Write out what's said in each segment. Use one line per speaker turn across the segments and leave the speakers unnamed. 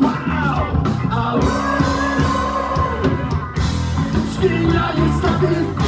Wow! Wow! Skinny, you stop it!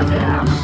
Yeah.